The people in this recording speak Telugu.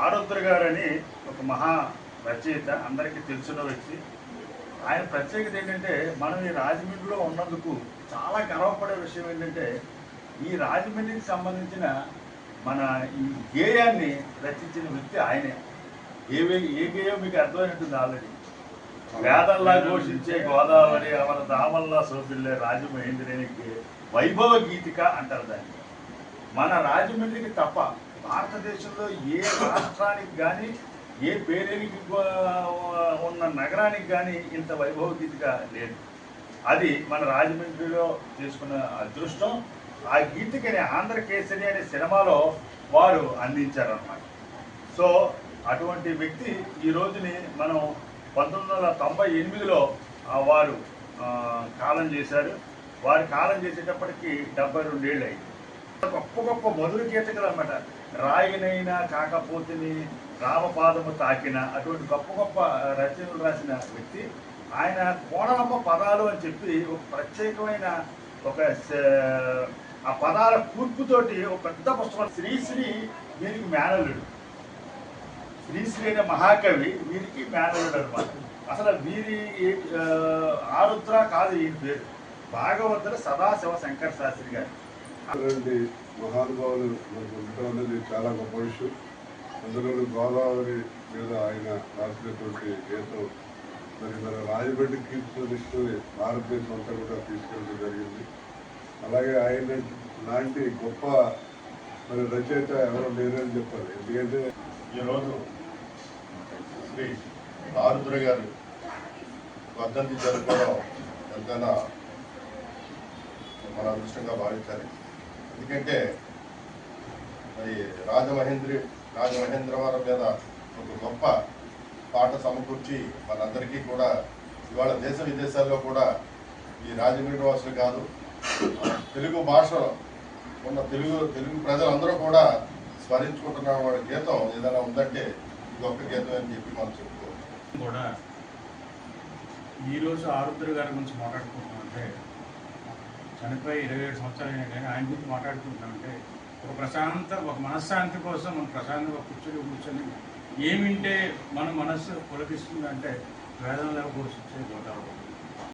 ఆరుద్ర గారు అని ఒక మహా రచయిత అందరికీ తెలిసిన వ్యక్తి. ఆయన ప్రత్యేకత ఏంటంటే మనం ఈ రాజమండ్రిలో ఉన్నందుకు చాలా గర్వపడే విషయం ఏంటంటే ఈ రాజమండ్రికి సంబంధించిన మన ఈ గేయాన్ని రచించిన వ్యక్తి ఆయనే. ఏవే ఏ గేయం మీకు అర్థమైనట్టుంది ఆల్రెడీ? వేదల్లా ఘోషించే గోదావరి అవన దామల్లా సోపిల్లే రాజమహేంద్రేనికి వైభవ గీతిక అంటారు దాన్ని. మన రాజమండ్రికి తప్ప భారతదేశంలో ఏ రాష్ట్రానికి కానీ ఏ పేరేనికి ఉన్న నగరానికి కానీ ఇంత వైభవ లేదు. అది మన రాజమండ్రిలో చేసుకున్న అదృష్టం. ఆ గీతికని ఆంధ్రకేసరి అనే సినిమాలో వారు అందించారన్నమాట. సో అటువంటి వ్యక్తి ఈ రోజుని మనం పంతొమ్మిది వందల తొంభై ఎనిమిదిలో వారు కాలం చేశారు. వారు కాలం చేసేటప్పటికి డెబ్బై రెండేళ్ళు అయింది. గొప్ప గొప్ప మధుర గీతకులు అనమాట రాయినైనా కాకపోతేని రామపాదము తాకిన అటువంటి గొప్ప గొప్ప రచనలు రాసిన వ్యక్తి. ఆయన కోణలమ్మ పదాలు అని చెప్పి ఒక ప్రత్యేకమైన ఒక ఆ పదాల కూర్పుతోటి ఒక పెద్ద పుస్తకం శ్రీశ్రీ వీరికి మేనలుడు శ్రీశ్రీ అనే మహాకవి వీరికి మేనలుడు అనమాట అసలు వీరి ఆ, ఆరుద్ర కాదు ఈయన పేరు. భాగవతుల సదాశివ శంకర శాస్త్రి గారు. అటువంటి మహానుభావులు మనకు ఉండటం అనేది చాలా గొప్ప విషయం. అందులో గోదావరి మీద ఆయన రాసినటువంటి గీతం మరి మన రాజమండ్రి కీర్తిని భారతదేశం అంతా కూడా తీసుకెళ్ళడం జరిగింది. అలాగే ఆయన లాంటి గొప్ప మరి రచయిత ఎవరు లేరని చెప్పాలి. ఎందుకంటే ఈరోజు శ్రీ ఆరుద్ర గారు వర్ధంతి జరుపుకోవడం ఎంతైనా మన అదృష్టంగా భావించాలి. ఎందుకంటే మరి రాజమహేంద్రి రాజమహేంద్రవరం మీద ఒక గొప్ప పాట సమకూర్చి మనందరికీ కూడా ఇవాళ దేశ విదేశాల్లో కూడా ఈ రాజమండ్రి వాసులు కాదు తెలుగు భాష ఉన్న తెలుగు తెలుగు ప్రజలందరూ కూడా స్మరించుకుంటున్న వాడి గీతం ఏదైనా ఉందంటే ఇది గొప్ప గీతం అని చెప్పి మనం చెప్పుకోవచ్చు. కూడా ఈరోజు ఆరుద్ర గారి గురించి మాట్లాడుకుంటున్నామంటే చనిపోయి ఇరవై ఏడు సంవత్సరాలు అయినా కానీ ఆయన గురించి మాట్లాడుకుంటున్నామంటే ఒక ప్రశాంత ఒక మనశ్శాంతి కోసం మనం ప్రశాంతంగా కూర్చొని కూర్చొని ఏమింటే మన మనస్సు పులకిస్తుందంటే వేదంలో వచ్చే గోదావరి